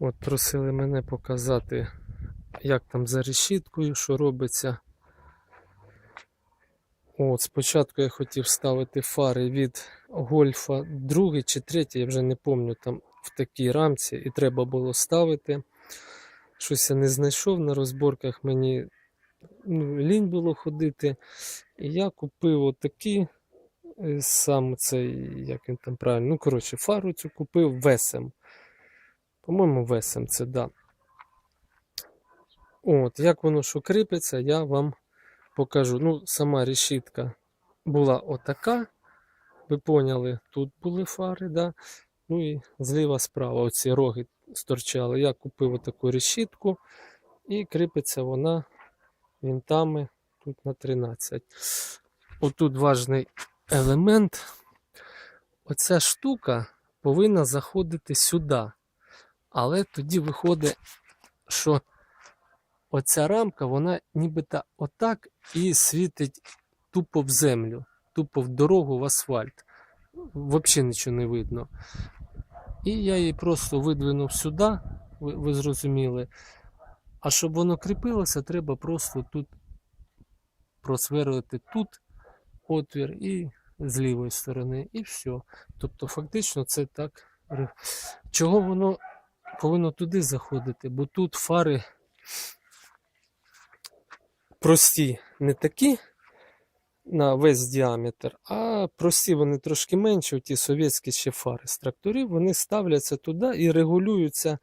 От просили мене показати, як там за решіткою, що робиться. От, спочатку я хотів ставити фари від гольфа другий чи третій, я вже не пам'ятаю, там в такій рамці, і треба було ставити. Щось я не знайшов на розборках, мені ну, лінь було ходити. І я купив отакі, е, сам цей, як він там правильно, ну коротше, фару цю купив весем. По-моєму, весем це да. От, як воно що кріпиться, я вам покажу. Ну, сама решітка була отака. Ви поняли, тут були фари, да? ну і зліва справа оці роги сторчали. Я купив отаку решітку і кріпиться вона вінтами тут на 13. Отут важний елемент. Оця штука повинна заходити сюди. Але тоді виходить, що оця рамка, вона нібито отак і світить тупо в землю, тупо в дорогу, в асфальт. Взагалі нічого не видно. І я її просто видвинув сюди, ви, ви зрозуміли. А щоб воно кріпилося, треба просто тут просверлити тут отвір і з лівої сторони, і все. Тобто, фактично, це так. Чого воно повинно туди заходити? Бо тут фари прості, не такі на весь діаметр, а прості вони трошки менші, ті совєтські ще фари з тракторів, вони ставляться туди і регулюються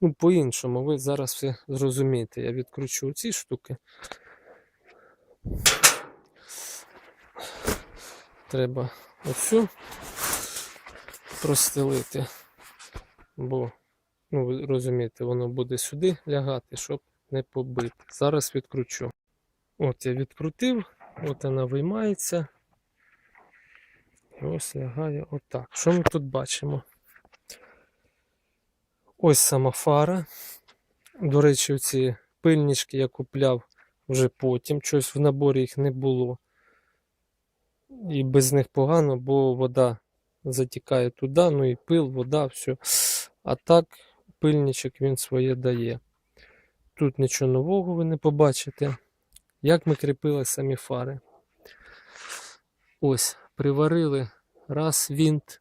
ну, по-іншому. Ви зараз все зрозумієте. Я відкручу ці штуки. Треба оцю простелити, бо, ну, розумієте, воно буде сюди лягати, щоб не побити. Зараз відкручу. От я відкрутив, от вона виймається. І ось лягає отак. Що ми тут бачимо? Ось сама фара. До речі, ці пильнички я купляв вже потім. Щось в наборі їх не було. І без них погано, бо вода затікає туди, ну і пил, вода, все. А так, пильничок він своє дає. Тут нічого нового ви не побачите. Як ми кріпили самі фари. Ось, приварили раз вінт,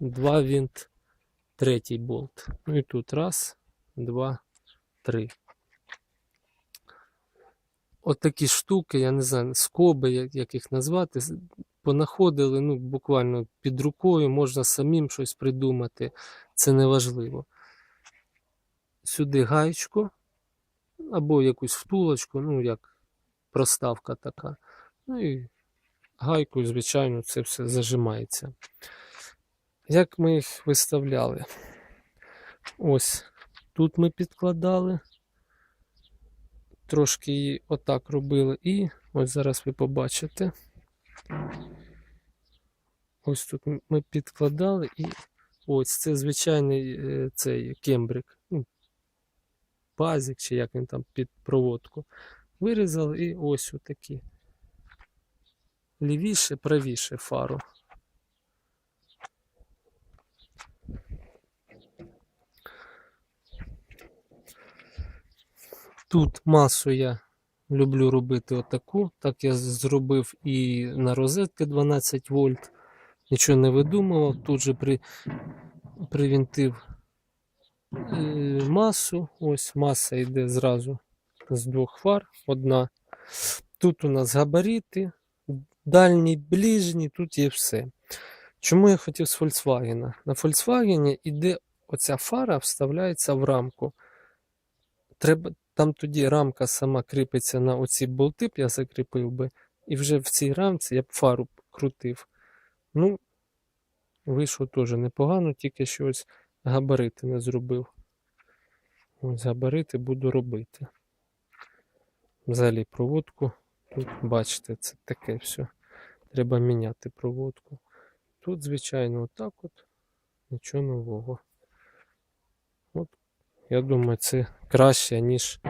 два вінт, третій болт. Ну і тут раз, два, три. От такі штуки, я не знаю, скоби, як їх назвати, понаходили ну, буквально під рукою, можна самим щось придумати. Це не важливо. Сюди гаєчку або якусь втулочку, ну як проставка така. Ну і гайкою, звичайно, це все зажимається. Як ми їх виставляли? Ось тут ми підкладали, трошки її отак робили, і ось зараз ви побачите. Ось тут ми підкладали, і ось це звичайний е, цей кембрик. Пазик, чи як він там під проводку. Вирізали і ось отакі. Лівіше, правіше фару. Тут масу я люблю робити отаку. Так я зробив і на розетки 12 вольт. Нічого не видумував. Тут же при, привінтив масу. Ось маса йде зразу з двох фар. Одна. Тут у нас габарити, дальні, ближні, тут є все. Чому я хотів з Volkswagen? На Volkswagen іде оця фара, вставляється в рамку. Треба, там тоді рамка сама кріпиться на оці болти, б я закріпив би, і вже в цій рамці я б фару крутив. Ну, вийшло теж непогано, тільки що ось габарити не зробив. Ось габарити буду робити. Взагалі проводку. Тут, бачите, це таке все. Треба міняти проводку. Тут, звичайно, отак от. Нічого нового. От, я думаю, це краще, ніж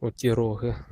оті роги